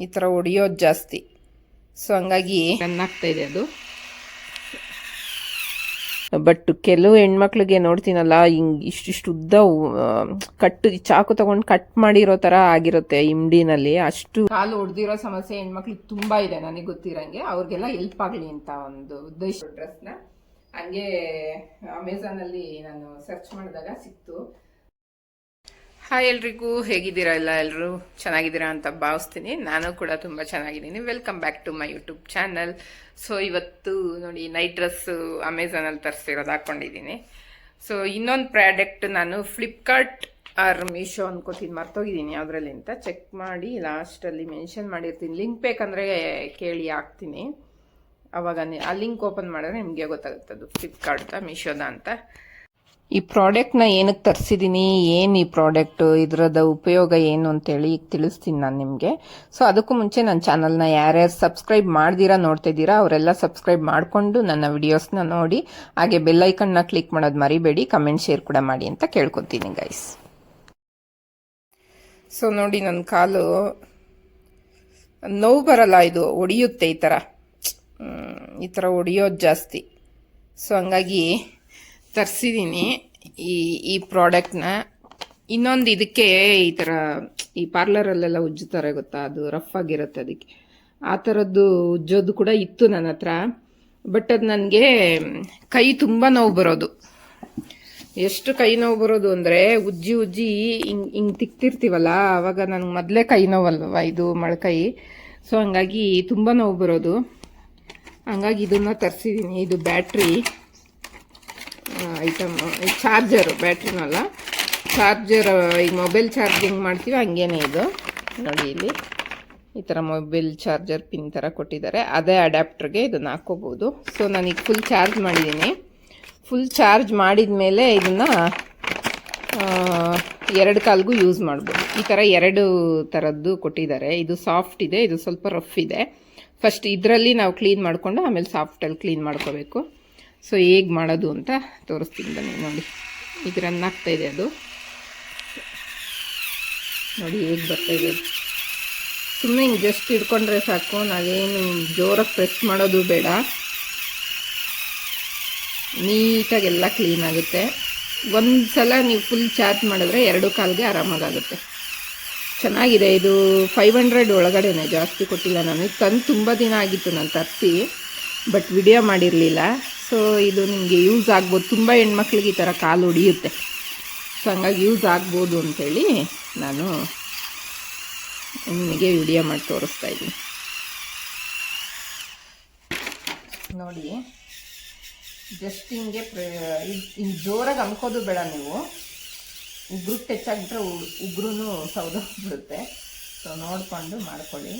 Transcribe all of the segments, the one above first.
ಈ ಥರ ಹೊಡಿಯೋದು ಜಾಸ್ತಿ. ಸೊ ಹಂಗಾಗಿ ಚೆನ್ನಾಗ್ತಾ ಇದೆ ಅದು. ಬಟ್ ಕೆಲವು ಹೆಣ್ಮಕ್ಳಿಗೆ ನೋಡ್ತೀನಲ್ಲ ಹಿಂಗ್ ಇಷ್ಟಿಷ್ಟು ಉದ್ದ ಕಟ್ ಚಾಕು ತಗೊಂಡು ಕಟ್ ಮಾಡಿರೋ ತರ ಆಗಿರುತ್ತೆ ಇಮ್ಡಿನಲ್ಲಿ ಅಷ್ಟು ಕಾಲು ಹೊಡೆದಿರೋ ಸಮಸ್ಯೆ ಹೆಣ್ಮಕ್ಳಿಗೆ ತುಂಬಾ ಇದೆ ನನಗೆ ಗೊತ್ತಿರಂಗೆ. ಅವ್ರಿಗೆಲ್ಲ ಹೆಲ್ಪ್ ಆಗಲಿ ಅಂತ ಒಂದು ಉದ್ದೇಶ. ಡ್ರೆಸ್ನ ಹಂಗೆ ಅಮೆಝಾನಲ್ಲಿ ನಾನು ಸರ್ಚ್ ಮಾಡಿದಾಗ ಸಿಕ್ತು. ಹಾಯ್ ಎಲ್ರಿಗೂ, ಹೇಗಿದ್ದೀರಾ ಎಲ್ಲ ಎಲ್ಲರೂ ಚೆನ್ನಾಗಿದ್ದೀರಾ ಅಂತ ಭಾವಿಸ್ತೀನಿ. ನಾನು ಕೂಡ ತುಂಬ ಚೆನ್ನಾಗಿದ್ದೀನಿ. Welcome back to my YouTube channel so ಇವತ್ತು ನೋಡಿ ನೈಟ್ ಡ್ರೆಸ್ ಅಮೆಝಾನಲ್ಲಿ ತರಿಸಿರೋದು ಹಾಕ್ಕೊಂಡಿದ್ದೀನಿ. ಸೊ ಇನ್ನೊಂದು ಪ್ರಾಡಕ್ಟ್ ನಾನು ಫ್ಲಿಪ್ಕಾರ್ಟ್ ಆರ್ ಮೀಶೋ ಅನ್ಕೋತೀನಿ. ಮರ್ತೋಗಿದ್ದೀನಿ ಯಾವುದ್ರಲ್ಲಿ ಅಂತ. ಚೆಕ್ ಮಾಡಿ ಲಾಸ್ಟಲ್ಲಿ ಮೆನ್ಷನ್ ಮಾಡಿರ್ತೀನಿ. ಲಿಂಕ್ ಬೇಕಂದರೆ ಕೇಳಿ ಹಾಕ್ತೀನಿ. ಅವಾಗ ಆ ಲಿಂಕ್ ಓಪನ್ ಮಾಡಿದ್ರೆ ನಿಮಗೆ ಗೊತ್ತಾಗುತ್ತೆ ಅದು ಫ್ಲಿಪ್ಕಾರ್ಟ್ದ ಮೀಶೋದ ಅಂತ. ಈ ಪ್ರಾಡಕ್ಟ್ನ ಏನಕ್ಕೆ ತರಿಸಿದ್ದೀನಿ ಏನು ಈ ಪ್ರಾಡಕ್ಟ್ ಇದರದ ಉಪಯೋಗ ಏನು ಅಂತೇಳಿ ಈಗ ತಿಳಿಸ್ತೀನಿ ನಾನು ನಿಮಗೆ. ಸೊ ಅದಕ್ಕೂ ಮುಂಚೆ ನನ್ನ ಚಾನಲ್ನ ಯಾರ್ಯಾರು ಸಬ್ಸ್ಕ್ರೈಬ್ ಮಾಡ್ದಿರಾ, ನೋಡ್ತಾ ಇದ್ದೀರಾ, ಅವರೆಲ್ಲ ಸಬ್ಸ್ಕ್ರೈಬ್ ಮಾಡಿಕೊಂಡು ನನ್ನ ವಿಡಿಯೋಸ್ನ ನೋಡಿ, ಹಾಗೆ ಬೆಲ್ಲೈಕನ್ನ ಕ್ಲಿಕ್ ಮಾಡೋದು ಮರಿಬೇಡಿ ಕಮೆಂಟ್ ಶೇರ್ ಕೂಡ ಮಾಡಿ ಅಂತ ಕೇಳ್ಕೊತೀನಿ ಗೈಸ್ ಸೊ ನೋಡಿ ನನ್ನ ಕಾಲು, ನೋವು ಬರಲ್ಲ ಇದು, ಒಡಿಯುತ್ತೆ ಈ ಥರ ಈ ಥರ ಒಡಿಯೋದು ಜಾಸ್ತಿ. ಸೊ ಹಂಗಾಗಿ ತರಿಸಿದ್ದೀನಿ ಈ ಈ ಪ್ರಾಡಕ್ಟ್ನ. ಇನ್ನೊಂದು ಇದಕ್ಕೆ ಈ ಥರ ಈ ಪಾರ್ಲರಲ್ಲೆಲ್ಲ ಉಜ್ಜುತ್ತಾರೆ ಗೊತ್ತಾ? ಅದು ರಫ್ ಆಗಿರುತ್ತೆ ಅದಕ್ಕೆ. ಆ ಥರದ್ದು ಉಜ್ಜೋದು ಕೂಡ ಇತ್ತು ನನ್ನ ಹತ್ರ. ಬಟ್ ಅದು ನನಗೆ ಕೈ ತುಂಬ ನೋವು ಬರೋದು. ಎಷ್ಟು ಕೈ ನೋವು ಬರೋದು ಅಂದರೆ ಉಜ್ಜಿ ಉಜ್ಜಿ ಹಿಂಗೆ ಹಿಂಗೆ ತಿಕ್ತಿರ್ತೀವಲ್ಲ ಆವಾಗ ನನಗೆ ಮೊದಲೇ ಕೈ ನೋವಲ್ವ ಇದು ಮೊಳಕೈ. ಸೊ ಹಂಗಾಗಿ ತುಂಬ ನೋವು ಬರೋದು. ಹಂಗಾಗಿ ಇದನ್ನ ತರಿಸಿದ್ದೀನಿ ಇದು ಬ್ಯಾಟ್ರಿ. ಐಟಮ್ ಚಾರ್ಜರು ಬ್ಯಾಟ್ರಿನಲ್ಲ ಚಾರ್ಜರ್ ಈಗ ಮೊಬೈಲ್ ಚಾರ್ಜಿಂಗ್ ಮಾಡ್ತೀವಿ, ಹಂಗೇನೆ ಇದು. ನೋಡಿ ಇಲ್ಲಿ. ಈ ಥರ ಮೊಬೈಲ್ ಚಾರ್ಜರ್ ಪಿನ್ ಥರ ಕೊಟ್ಟಿದ್ದಾರೆ. ಅದೇ ಅಡ್ಯಾಪ್ಟರ್ಗೆ ಇದನ್ನು ಹಾಕ್ಕೋಬೋದು ಸೊ ನಾನೀಗ ಫುಲ್ ಚಾರ್ಜ್ ಮಾಡಿದ್ದೀನಿ ಫುಲ್ ಚಾರ್ಜ್ ಮಾಡಿದ ಮೇಲೆ ಇದನ್ನು ಎರಡು ಕಾಲ್ಗೂ ಯೂಸ್ ಮಾಡ್ಬೋದು. ಈ ಥರ ಎರಡು ಥರದ್ದು ಕೊಟ್ಟಿದ್ದಾರೆ. ಇದು ಸಾಫ್ಟ್ ಇದೆ, ಇದು ಸ್ವಲ್ಪ ರಫ್ ಇದೆ. ಫಸ್ಟ್ ಇದರಲ್ಲಿ ನಾವು ಕ್ಲೀನ್ ಮಾಡಿಕೊಂಡು, ಆಮೇಲೆ ಸಾಫ್ಟಲ್ಲಿ ಕ್ಲೀನ್ ಮಾಡ್ಕೋಬೇಕು. ಸೊ ಹೇಗೆ ಮಾಡೋದು ಅಂತ ತೋರಿಸ್ತೀನಿ ಬನ್ನಿ ನೋಡಿ. ಈಗ ರನ್ ಆಗ್ತಾ ಇದೆ ಅದು. ನೋಡಿ ಹೇಗೆ ಬರ್ತಾ ಇದೆ. ಸುಮ್ಮನೆ ಹಿಂಗೆ ಜಸ್ಟ್ ಇಟ್ಕೊಂಡ್ರೆ ಸಾಕು, ನಾವೇನು ಜೋರಾಗಿ ಪ್ರೆಸ್ ಮಾಡೋದು ಬೇಡ. ನೀಟಾಗೆಲ್ಲ ಕ್ಲೀನ್ ಆಗುತ್ತೆ. ಒಂದು ಸಲ ನೀವು ಫುಲ್ ಚಾರ್ಜ್ ಮಾಡಿದ್ರೆ ಎರಡು ಕಾಲ್ಗೆ ಆರಾಮಾಗುತ್ತೆ ಚೆನ್ನಾಗಿದೆ, ಇದು ಫೈವ್ ಹಂಡ್ರೆಡ್ ಒಳಗಡೆನೆ, ಜಾಸ್ತಿ ಕೊಟ್ಟಿಲ್ಲ ನಾನು. ತಂದು ತುಂಬ ದಿನ ಆಗಿತ್ತು, ನಾನು ತರಿಸಿ ಬಟ್ ವಿಡಿಯೋ ಮಾಡಿರಲಿಲ್ಲ. ಸೊ, ಇದು ನಿಮಗೆ ಯೂಸ್ ಆಗ್ಬೋದು. ತುಂಬ ಹೆಣ್ಮಕ್ಳಿಗೆ ಈ ಥರ ಕಾಲು ಹೊಡಿಯುತ್ತೆ. ಸೊ ಹಂಗಾಗಿ ಯೂಸ್ ಆಗ್ಬೋದು ಅಂಥೇಳಿ ನಾನು ನಿಮಗೆ ವಿಡಿಯೋ ಮಾಡಿ ತೋರಿಸ್ತಾ ಇದ್ದೀನಿ. ನೋಡಿ ಜಸ್ಟ್ ಹಿಂಗೆ ಹಿಂಗೆ ಜೋರಾಗಿ ಅನ್ಕೋದು ಬೇಡ ನೀವು. ಉಗ್ರಕ್ಕೆ ಟಚ್ ಆಗಿಬಿಟ್ರೆ ಉಗ್ರೂ ಬಿಡುತ್ತೆ ಸೊ ನೋಡಿಕೊಂಡು ಮಾಡ್ಕೊಳ್ಳಿ.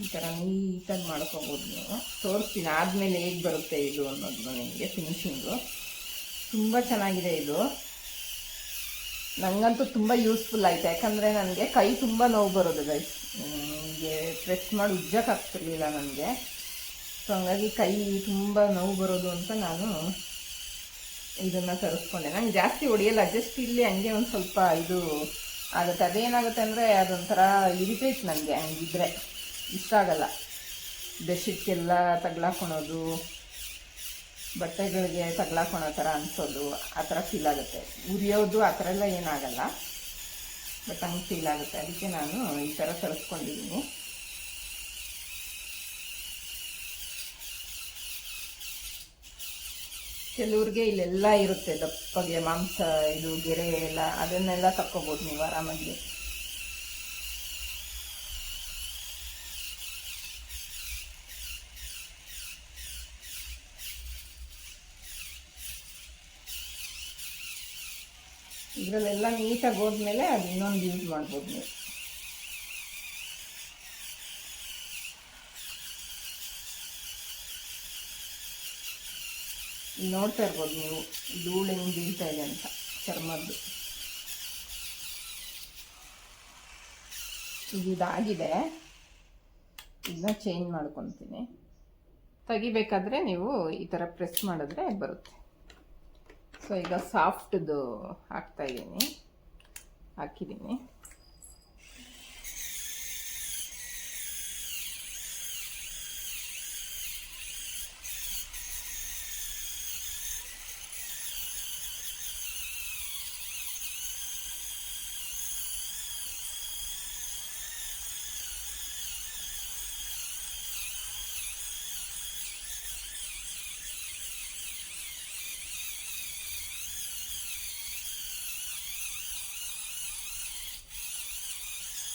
ಈ ಥರ ನೀಟಾಗಿ ಮಾಡ್ಕೊಬೋದು ನೀವು. ತೋರಿಸ್ತೀನಿ, ಆದಮೇಲೆ ಹೇಗೆ ಬರುತ್ತೆ ಇದು ಅನ್ನೋದು ನಿಮಗೆ ಫಿನಿಶಿಂಗು ತುಂಬ ಚೆನ್ನಾಗಿದೆ ಇದು. ನನಗಂತೂ ತುಂಬ ಯೂಸ್ಫುಲ್ ಆಯಿತು. ಯಾಕಂದರೆ ನನಗೆ ಕೈ ತುಂಬ ನೋವು ಬರೋದು ಗೈಸ್ ನನಗೆ ಪ್ರೆಸ್ ಮಾಡಿ ಉಜ್ಜಕ್ಕಾಗ್ತಿರ್ಲಿಲ್ಲ ನನಗೆ. ಸೊ ಹಂಗಾಗಿ ಕೈ ತುಂಬ ನೋವು ಬರೋದು ಅಂತ ನಾನು ಇದನ್ನು ತರಿಸ್ಕೊಂಡೆ. ನಂಗೆ ಜಾಸ್ತಿ ಹೊಡಿಯಲ್ಲ ಜಸ್ಟ್ ಇಲ್ಲಿ ಹಂಗೆ ಒಂದು ಸ್ವಲ್ಪ ಇದು ಆಗುತ್ತೆ. ಅದೇನಾಗುತ್ತೆ ಅಂದರೆ ಅದೊಂಥರ ಇರಿಟೇಟ್ ನನಗೆ ಹಂಗಿದ್ರೆ. ಇಷ್ಟ ಆಗಲ್ಲ ಬೆಡ್ಶೀಟ್ಗೆಲ್ಲ ತಗ್ಲಾಕೊಳೋದು, ಬಟ್ಟೆಗಳಿಗೆ ತಗ್ಲಾಕೊಳೋ ಥರ ಅನಿಸೋದು, ಆ ಥರ ಫೀಲ್ ಆಗುತ್ತೆ. ಉರಿಯೋದು ಆ ಥರ ಎಲ್ಲ ಏನಾಗಲ್ಲ ಬಟ್ ಹಂಗೆ ಫೀಲ್ ಆಗುತ್ತೆ. ಅದಕ್ಕೆ ನಾನು ಈ ಥರ ತರಿಸ್ಕೊಂಡಿದ್ದೀನಿ ಕೆಲವ್ರಿಗೆ ಇಲ್ಲೆಲ್ಲ ಇರುತ್ತೆ ದಪ್ಪಗೆ ಮಾಂಸ, ಇದು ಗೆರೆ ಎಲ್ಲ, ಅದನ್ನೆಲ್ಲ ತಕ್ಕೋಬೋದು ನೀವು ಆರಾಮಾಗಿ. ಇದರಲ್ಲೆಲ್ಲ ನೀಟಾಗಿ ಹೋದ್ಮೇಲೆ ಅದು ಇನ್ನೊಂದು ಯೂಸ್ ಮಾಡ್ಬೋದು ನೀವು. ನೋಡ್ತಾ ಇರ್ಬೋದು ನೀವು, ಧೂಳು ಹೆಂಗೆ ಬೀಳ್ತಾ ಇದೆ ಅಂತ, ಚರ್ಮದ್ದು. ಇದಾಗಿದೆ. ಇದನ್ನ ಚೇಂಜ್ ಮಾಡ್ಕೊತೀನಿ. ತೆಗಿಬೇಕಾದ್ರೆ ನೀವು ಈ ಥರ ಪ್ರೆಸ್ ಮಾಡಿದ್ರೆ ಬರುತ್ತೆ. ಸೊ ಈಗ ಸಾಫ್ಟ್ದು ಹಾಕ್ತಾ ಇದ್ದೀನಿ. ಹಾಕಿದ್ದೀನಿ.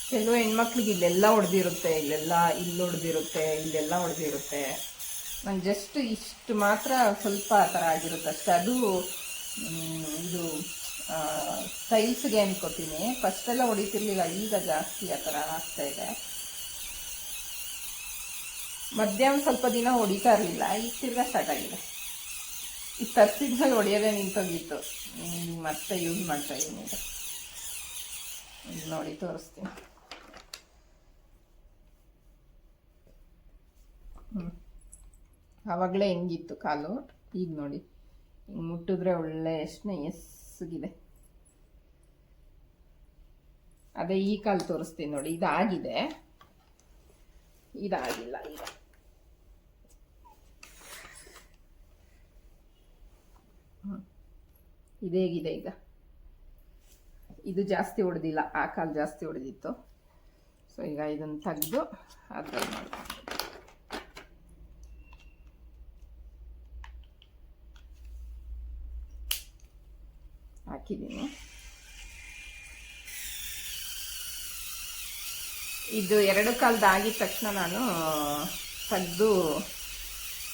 ಕೆಲವು ಹೆಣ್ಮಕ್ಳಿಗೆ ಇಲ್ಲೆಲ್ಲ ಹೊಡೆದಿರುತ್ತೆ, ಇಲ್ಲೆಲ್ಲ ಇಲ್ಲಿ ಹೊಡೆದಿರುತ್ತೆ, ಇಲ್ಲೆಲ್ಲ ಹೊಡೆದಿರುತ್ತೆ. ನಾನು ಜಸ್ಟ್ ಇಷ್ಟು ಮಾತ್ರ ಸ್ವಲ್ಪ ಆ ಥರ ಆಗಿರುತ್ತೆ ಅಷ್ಟೇ. ಅದು ಇದು ಟೈಲ್ಸ್ಗೆ ಅನ್ಕೋತೀನಿ. ಫಸ್ಟೆಲ್ಲ ಹೊಡಿತಿರ್ಲಿಲ್ಲ, ಈಗ ಜಾಸ್ತಿ ಆ ಥರ ಆಗ್ತಾ ಇದೆ. ಮಧ್ಯಾಹ್ನ ಸ್ವಲ್ಪ ದಿನ ಹೊಡಿತಾ ಇರಲಿಲ್ಲ, ಈಗ ತಿರ್ಗಾ ಸ್ಟಾರ್ಟ್ ಆಗಿದೆ. ಈಗ ತರ್ಸಿದ್ಮೇಲೆ ಹೊಡೆಯೋದೇ ನಿಂತೋಗಿತ್ತು. ಮತ್ತೆ ಯೂಸ್ ಮಾಡ್ತಾ ಇದ್ದೀನಿ ನೋಡಿ ತೋರಿಸ್ತೀನಿ. ಹ್ಞೂ ಆವಾಗಲೇ ಹೆಂಗಿತ್ತು ಕಾಲು? ಈಗ ನೋಡಿ. ಹಿಂಗೆ ಮುಟ್ಟಿದ್ರೆ ಒಳ್ಳೆ ಎಷ್ಟು ಎಸ್ಗಿದೆ ಅದೇ ಈ ಕಾಲು ತೋರಿಸ್ತೀನಿ ನೋಡಿ. ಇದಾಗಿದೆ. ಇದಾಗಿಲ್ಲ ಈಗ. ಇದೇಗಿದೆ ಈಗ. ಇದು ಜಾಸ್ತಿ ಹೊಡೆದಿಲ್ಲ ಆ ಕಾಲು ಜಾಸ್ತಿ ಹೊಡೆದಿತ್ತು ಸೊ ಈಗ ಇದನ್ನು ತೆಗೆದು ಅದ್ರಲ್ಲಿ ಮಾಡ್ಕೊಂಡು ಹಾಕಿದ್ದೀನಿ ಇದು ಎರಡು ಕಾಲದ ಆಗಿದ ತಕ್ಷಣ ನಾನು, ತೆಗೆದು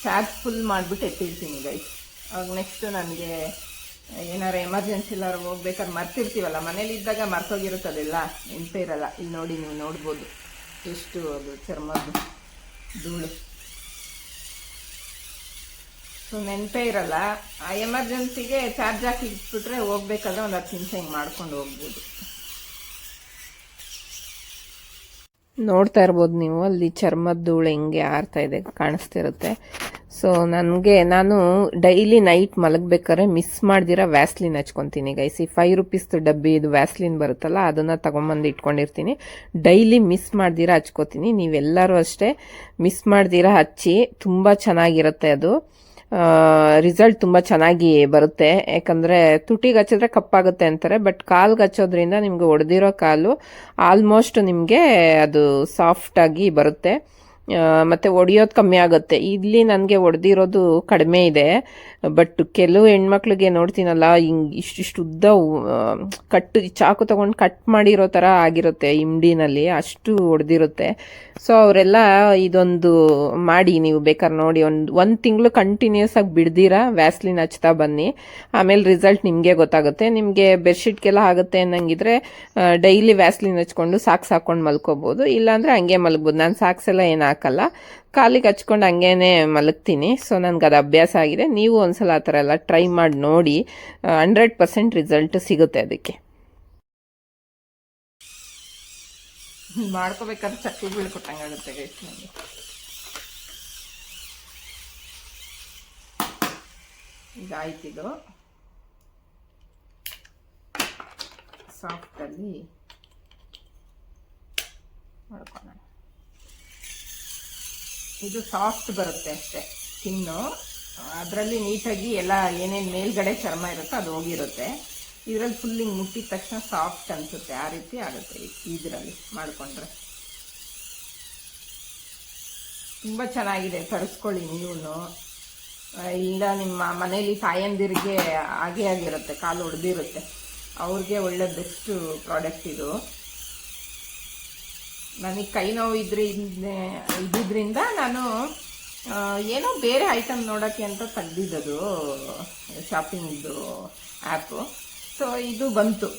ಚಾರ್ಜ್ ಫುಲ್ ಮಾಡಿಬಿಟ್ಟು ಎತ್ತಿರ್ತೀನಿ ಗೈಸ್ ಅವಾಗ ನೆಕ್ಸ್ಟು ನನಗೆ ಏನಾರು ಎಮರ್ಜೆನ್ಸಿ ಎಲ್ಲಾರು ಹೋಗ್ಬೇಕಾದ್ರೆ ಮರ್ತಿರ್ತೀವಲ್ಲ, ಮನೇಲಿ ಇದ್ದಾಗ ಮರ್ತೋಗಿರುತ್ತದೆಲ್ಲ ನೆನಪೇ ಇರಲ್ಲ. ಇಲ್ಲಿ ನೋಡಿ ನೀವು ನೋಡ್ಬೋದು. ಎಷ್ಟು ಅದು ಚರ್ಮದ್ದು ಧೂಳು. ಸೊ ನೆನಪೇ ಇರಲ್ಲ. ಆ ಎಮರ್ಜೆನ್ಸಿಗೆ ಚಾರ್ಜ್ ಹಾಕಿ ಇಟ್ಬಿಟ್ರೆ ಹೋಗ್ಬೇಕಾದ್ರೆ ಒಂದು ಹತ್ತು ನಿಮಿಷ ಹಿಂಗೆ ಮಾಡ್ಕೊಂಡು ಹೋಗ್ಬೋದು. ನೋಡ್ತಾ ಇರ್ಬೋದು ನೀವು, ಅಲ್ಲಿ ಚರ್ಮದ ಧೂಳು ಹೆಂಗೆ ಆರ್ತಾ ಇದೆ, ಕಾಣಿಸ್ತಿರುತ್ತೆ. ಸೊ ನನಗೆ, ನಾನು ಡೈಲಿ ನೈಟ್ ಮಲಗಬೇಕಾದ್ರೆ ಮಿಸ್ ಮಾಡ್ದಿರ ವ್ಯಾಸ್ಲಿನ್ ಹಚ್ಕೊತೀನಿ. ಗೈಸ್, ಈ ಫೈವ್ ರುಪೀಸ್ದು ಡಬ್ಬಿ, ಇದು ವ್ಯಾಸ್ಲಿನ್ ಬರುತ್ತಲ್ಲ, ಅದನ್ನು ತೊಗೊಂಬಂದು ಇಟ್ಕೊಂಡಿರ್ತೀನಿ. Daily miss ಮಾಡ್ದಿರ ಹಚ್ಕೋತೀನಿ. ನೀವೆಲ್ಲರೂ ಅಷ್ಟೇ ಮಿಸ್ ಮಾಡ್ದಿರ ಹಚ್ಚಿ, ತುಂಬ ಚೆನ್ನಾಗಿರುತ್ತೆ ಅದು. ರಿಸಲ್ಟ್ ತುಂಬ ಚೆನ್ನಾಗಿ ಬರುತ್ತೆ. ಯಾಕಂದರೆ ತುಟಿ ಹಚ್ಚಿದ್ರೆ ಕಪ್ಪಾಗುತ್ತೆ ಅಂತಾರೆ ಬಟ್ ಕಾಲು ಹಚ್ಚೋದ್ರಿಂದ ನಿಮ್ಗೆ ಒಡೆದಿರೋ ಕಾಲು ಆಲ್ಮೋಸ್ಟ್ ನಿಮಗೆ ಅದು ಸಾಫ್ಟಾಗಿ ಬರುತ್ತೆ. ಮತ್ತೆ ಒಡೆಯೋದು ಕಮ್ಮಿ ಆಗುತ್ತೆ. ಇಲ್ಲಿ ನನಗೆ ಒಡೆದಿರೋದು ಕಡಿಮೆ ಇದೆ. ಬಟ್ ಕೆಲವು ಹೆಣ್ಮಕ್ಳಿಗೆ ನೋಡ್ತೀನಲ್ಲ, ಹಿಂಗ್ ಇಷ್ಟಿಷ್ಟು ಉದ್ದ ಕಟ್ ಚಾಕು ತಗೊಂಡು ಕಟ್ ಮಾಡಿರೋ ಥರ ಆಗಿರುತ್ತೆ ಇಮ್ಡಿನಲ್ಲಿ ಅಷ್ಟು ಒಡೆದಿರುತ್ತೆ. ಸೊ ಅವರೆಲ್ಲ ಇದೊಂದು ಮಾಡಿ, ನೀವು ಬೇಕಾದ್ರೆ ನೋಡಿ. ಒಂದು ಒಂದು ತಿಂಗಳು ಕಂಟಿನ್ಯೂಸ್ ಆಗಿ ಬಿಡ್ದಿರ? ವ್ಯಾಸ್ಲಿನ್ ಹಚ್ತಾ ಬನ್ನಿ. ಆಮೇಲೆ ರಿಸಲ್ಟ್ ನಿಮಗೆ ಗೊತ್ತಾಗುತ್ತೆ. ನಿಮಗೆ ಬೆಡ್ಶೀಟ್ಗೆಲ್ಲ ಆಗುತ್ತೆ ಅನ್ನಂಗಿದ್ರೆ ಡೈಲಿ ವ್ಯಾಸ್ಲಿನ್ ಹಚ್ಕೊಂಡು ಸಾಕ್ಸ್ ಹಾಕೊಂಡು ಮಲ್ಕೋಬೋದು. ಇಲ್ಲಾಂದ್ರೆ ಹಂಗೆ ಮಲಗ್ಬೋದು. ನಾನು ಸಾಕ್ಸ್ ಎಲ್ಲ ಏನು ಹಾಕಲ್ಲ. ಕಾಲಿಗೆ ಹಚ್ಕೊಂಡು ಹಂಗೇ ಮಲಗ್ತೀನಿ. ಸೊ ನನಗೆ ಅದು ಅಭ್ಯಾಸ ಆಗಿದೆ. ನೀವು ಒಂದ್ಸಲ ಆ ಥರ ಎಲ್ಲ ಟ್ರೈ ಮಾಡಿ ನೋಡಿ ಹಂಡ್ರೆಡ್ ಪರ್ಸೆಂಟ್ ರಿಸಲ್ಟ್ ಸಿಗುತ್ತೆ ಅದಕ್ಕೆ. ಮಾಡ್ಕೋಬೇಕಾದ್ರೆ ಚಕ್ಕಿ ಬೀಳ್ಕೊಟ್ಟಂಗಾಗುತ್ತೆ ಆಯ್ತಿದು ಸಾಫ್ಟಲ್ಲಿ ಮಾಡ್ಕೊಳ್ಳೋಣ. ಇದು ಸಾಫ್ಟ್ ಬರುತ್ತೆ ಅಷ್ಟೇ. ಸ್ಕಿನ್ನು ಅದರಲ್ಲಿ ನೀಟಾಗಿ ಎಲ್ಲ ಏನೇನು ಮೇಲ್ಗಡೆ ಚರ್ಮ ಇರುತ್ತೋ ಅದು ಹೋಗಿರುತ್ತೆ. ಇದರಲ್ಲಿ ಫುಲ್ ಹಿಂಗೆ ಮುಟ್ಟಿದ ತಕ್ಷಣ ಸಾಫ್ಟ್ ಅನಿಸುತ್ತೆ. ಆ ರೀತಿ ಆಗುತ್ತೆ ಇದರಲ್ಲಿ ಮಾಡಿಕೊಂಡ್ರೆ. ತುಂಬ ಚೆನ್ನಾಗಿದೆ. ತರಿಸ್ಕೊಳ್ಳಿ ನೀವು ಇಲ್ಲ ನಿಮ್ಮ ಮನೇಲಿ ತಾಯಂದಿರಿಗೆ ಹಾಗೆ ಆಗಿರುತ್ತೆ. ಕಾಲು ಹೊಡೆದಿರುತ್ತೆ ಅವ್ರಿಗೆ ಒಳ್ಳೆ ಬೆಸ್ಟ್ ಪ್ರಾಡಕ್ಟ್ ಇದು. ನನಗೆ ಕೈ ನೋವು ಇದ್ರಿಂದ, ಇದ್ದಿದ್ರಿಂದ ನಾನು ಏನೋ ಬೇರೆ ಐಟಮ್ ನೋಡೋಕ್ಕೆ ಅಂತ ತೆಗ್ದಿದ್ದದು ಶಾಪಿಂಗ್ದು ಆ್ಯಪು ಸೊ ಇದು ಬಂತು.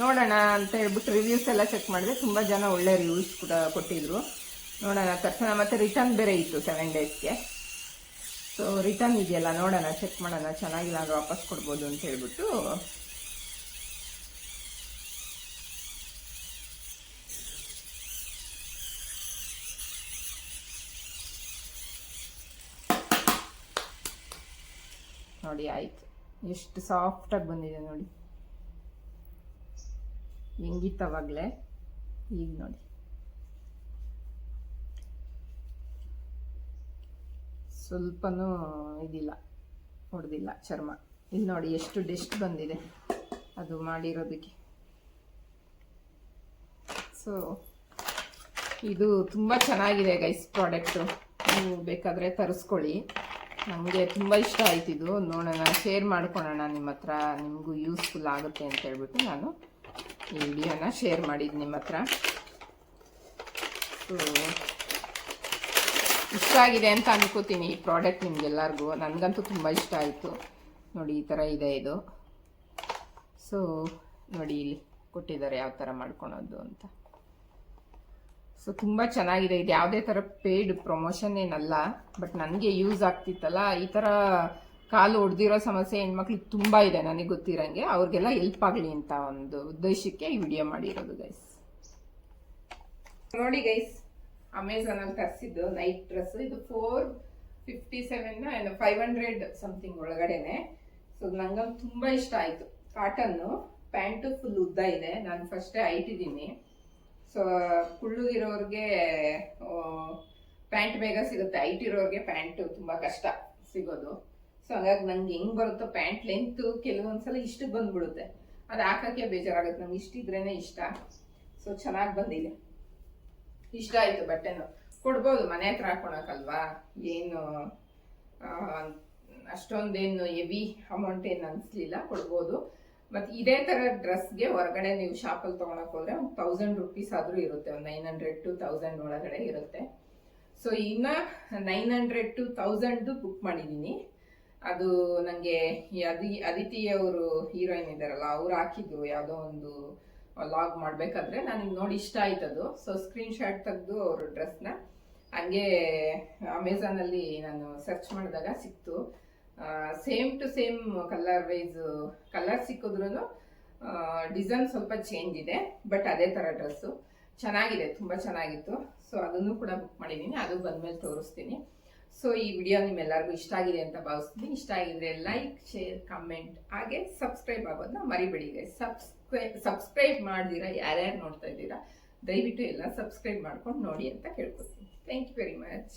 ನೋಡೋಣ ಅಂತ ಹೇಳ್ಬಿಟ್ಟು ರಿವ್ಯೂಸ್ ಎಲ್ಲ ಚೆಕ್ ಮಾಡಿದೆ. ತುಂಬ ಜನ ಒಳ್ಳೆ ರಿವ್ಯೂಸ್ ಕೂಡ ಕೊಟ್ಟಿದ್ರು. ನೋಡೋಣ, ತಕ್ಷಣ ಮತ್ತೆ ರಿಟರ್ನ್ ಬೇರೆ ಇತ್ತು ಸೆವೆನ್ ಡೇಸ್ಗೆ ಸೊ ರಿಟರ್ನ್ ಇದೆಯಲ್ಲ, ನೋಡೋಣ ಚೆಕ್ ಮಾಡೋಣ, ಚೆನ್ನಾಗಿಲ್ಲ ಅಂದ್ರೆ ವಾಪಸ್ ಕೊಡ್ಬೋದು ಅಂತ ಹೇಳ್ಬಿಟ್ಟು ನೋಡಿ, ಆಯ್ತು. ಎಷ್ಟು ಸಾಫ್ಟಾಗಿ ಬಂದಿದೆ ನೋಡಿ. ಹೆಂಗಿತ್ತವಾಗಲೇ ಈಗ ನೋಡಿ. ಸ್ವಲ್ಪನೂ ಇದಿಲ್ಲ, ಹೊಡೆದಿಲ್ಲ ಚರ್ಮ. ಇಲ್ಲಿ ನೋಡಿ, ಎಷ್ಟು ಡೆಸ್ಟ್ ಬಂದಿದೆ ಅದು ಮಾಡಿರೋದಕ್ಕೆ. ಸೊ ಇದು ತುಂಬ ಚೆನ್ನಾಗಿದೆ ಗೈಸ್ ಪ್ರಾಡಕ್ಟು ನೀವು ಬೇಕಾದರೆ ತರಿಸ್ಕೊಳ್ಳಿ. ನಮಗೆ ತುಂಬ ಇಷ್ಟ ಆಯ್ತು ಇದು. ನೋಡೋಣ ಶೇರ್ ಮಾಡ್ಕೊಳ್ಳೋಣ ನಿಮ್ಮ ಹತ್ರ ನಿಮಗೂ ಯೂಸ್ಫುಲ್ ಆಗುತ್ತೆ ಅಂತ ಹೇಳ್ಬಿಟ್ಟು ನಾನು ಈ ವಿಡಿಯೋನ ಶೇರ್ ಮಾಡಿದ್ದು ನಿಮ್ಮ ಹತ್ರ. ಸೊ ಇಷ್ಟ ಆಗಿದೆ ಅಂತ ಅನ್ಕೋತೀನಿ ಈ ಪ್ರಾಡಕ್ಟ್ ನಿಮಗೆಲ್ಲರಿಗೂ. ನನಗಂತೂ ತುಂಬ ಇಷ್ಟ ಆಯಿತು. ನೋಡಿ, ಈ ಥರ ಇದೆ ಇದು. ಸೊ ನೋಡಿ ಇಲ್ಲಿ ಕೊಟ್ಟಿದ್ದಾರೆ ಯಾವ ಥರ ಮಾಡ್ಕೊಳೋದು ಅಂತ. ಸೊ ತುಂಬ ಚೆನ್ನಾಗಿದೆ. ಇದು ಯಾವುದೇ ಥರ ಪೇಯ್ಡ್ ಪ್ರಮೋಷನ್ ಏನಲ್ಲ ಬಟ್ ನನಗೆ ಯೂಸ್ ಆಗ್ತಿತ್ತಲ್ಲ. ಈ ಥರ ಕಾಲು ಒಡೆದಿರೋ ಸಮಸ್ಯೆ ಹೆಣ್ಮಕ್ಳಿಗೆ ತುಂಬ ಇದೆ ನನಗೆ ಗೊತ್ತಿರೋಂಗೆ. ಅವ್ರಿಗೆಲ್ಲ ಹೆಲ್ಪ್ ಆಗಲಿ ಅಂತ ಒಂದು ಉದ್ದೇಶಕ್ಕೆ ಈ ವಿಡಿಯೋ ಮಾಡಿರೋದು ಗೈಸ್ ನೋಡಿ ಗೈಸ್ ಅಮೆಝಾನಲ್ಲಿ ತರಿಸಿದ್ದು ನೈಟ್ ಡ್ರೆಸ್ ಇದು four fifty seven five hundred something ಒಳಗಡೆನೆ. ಸೊ ನಂಗಂತೂ ತುಂಬ ಇಷ್ಟ ಆಯಿತು. ಕಾಟನ್ನು ಪ್ಯಾಂಟು ಫುಲ್ ಉದ್ದ ಇದೆ. ನಾನು ಫಸ್ಟೇ ಇದ್ದೀನಿ ಸೊ ಕುಳ್ಳುಗಿರೋರ್ಗೆ ಪ್ಯಾಂಟ್ ಬೇಗ ಸಿಗುತ್ತೆ. ಐಟ್ ಇರೋರ್ಗೆ ಪ್ಯಾಂಟ್ ತುಂಬಾ ಕಷ್ಟ ಸಿಗೋದು. ಸೊ ಹಾಗಾಗಿ ನಂಗೆ ಹೆಂಗ್ ಬರುತ್ತೋ ಪ್ಯಾಂಟ್ ಲೆಂತ್ ಕೆಲವೊಂದ್ಸಲ ಇಷ್ಟಕ್ಕೆ ಬಂದ್ಬಿಡುತ್ತೆ. ಅದು ಹಾಕಕ್ಕೆ ಬೇಜಾರಾಗುತ್ತೆ. ನಮ್ಗೆ ಇಷ್ಟಿದ್ರೇನೆ ಇಷ್ಟ. ಸೊ ಚೆನ್ನಾಗಿ ಬಂದಿದೆ. ಇಷ್ಟ ಆಯ್ತು ಬಟ್ಟೆನು. ಕೊಡ್ಬೋದು, ಮನೆ ಹತ್ರ ಹಾಕೊಳಕಲ್ವಾ ಏನು ಅಷ್ಟೊಂದೇನು ಹೆವಿ ಅಮೌಂಟ್ ಏನು ಅನಿಸ್ಲಿಲ್ಲ. ಕೊಡ್ಬೋದು. ಮತ್ತೆ ಇದೇ ತರ ಡ್ರೆಸ್ಗೆ ಹೊರಗಡೆ ನೀವು ಶಾಪಲ್ಲಿ ತಗೊಳಕ್ ಹೋದ್ರೆ ಒಂದು ತೌಸಂಡ್ ರುಪೀಸ್ ಆದ್ರೂ ಇರುತ್ತೆ, ಒಂದು ನೈನ್ ಹಂಡ್ರೆಡ್ ಟು ತೌಸಂಡ್ ಒಳಗಡೆ ಇರುತ್ತೆ. ಸೊ ಇನ್ನ nine hundred to thousand book ಮಾಡಿದೀನಿ. ಅದು ನನಗೆ ಅದಿ, ಅದಿತಿ ಅವರು ಹೀರೋಯಿನ್ ಇದಾರಲ್ಲ ಅವ್ರು ಹಾಕಿದ್ರು ಯಾವುದೋ ಒಂದು ಲಾಗ್ ಮಾಡ್ಬೇಕಾದ್ರೆ ನನಗೆ ನೋಡಿ ಇಷ್ಟ ಆಯ್ತದು. ಸೊ ಸ್ಕ್ರೀನ್ ಶಾಟ್ ತೆಗೆದು ಅವ್ರ ಡ್ರೆಸ್ನ ಹಂಗೆ ಅಮೆಝಾನ್ ಅಲ್ಲಿ ನಾನು ಸರ್ಚ್ ಮಾಡಿದಾಗ ಸಿಕ್ತು. Same to same colour wise colour ಸಿಕ್ಕಿದ್ರು ಡಿಸೈನ್ ಸ್ವಲ್ಪ ಚೇಂಜ್ ಇದೆ ಬಟ್ ಅದೇ ತರ ಡ್ರೆಸ್ಸು ಚೆನ್ನಾಗಿದೆ, ತುಂಬಾ ಚೆನ್ನಾಗಿತ್ತು. ಸೊ ಅದನ್ನು ಕೂಡ ಬುಕ್ ಮಾಡಿದ್ದೀನಿ ಅದು ಬಂದಮೇಲೆ ತೋರಿಸ್ತೀನಿ. ಸೊ ಈ ವಿಡಿಯೋ ನಿಮ್ಮೆಲ್ಲರಿಗೂ ಇಷ್ಟ ಆಗಿದೆ ಅಂತ ಭಾವಿಸ್ತೀನಿ. ಇಷ್ಟ ಆಗಿದ್ರೆ ಲೈಕ್ ಶೇರ್ ಕಮೆಂಟ್ ಹಾಗೆ ಸಬ್ಸ್ಕ್ರೈಬ್ ಆಗೋದನ್ನ ಮರಿಬೇಡಿ ಸಬ್ಸ್ಕ್ರೈಬ್ ಸಬ್ಸ್ಕ್ರೈಬ್ ಮಾಡಿದೀರಾ, ಯಾರ್ಯಾರು ನೋಡ್ತಾ ಇದ್ದೀರಾ, ದಯವಿಟ್ಟು ಎಲ್ಲ ಸಬ್ಸ್ಕ್ರೈಬ್ ಮಾಡ್ಕೊಂಡು ನೋಡಿ ಅಂತ ಕೇಳ್ಕೊತೀನಿ ಥ್ಯಾಂಕ್ ಯು ವೆರಿ ಮಚ್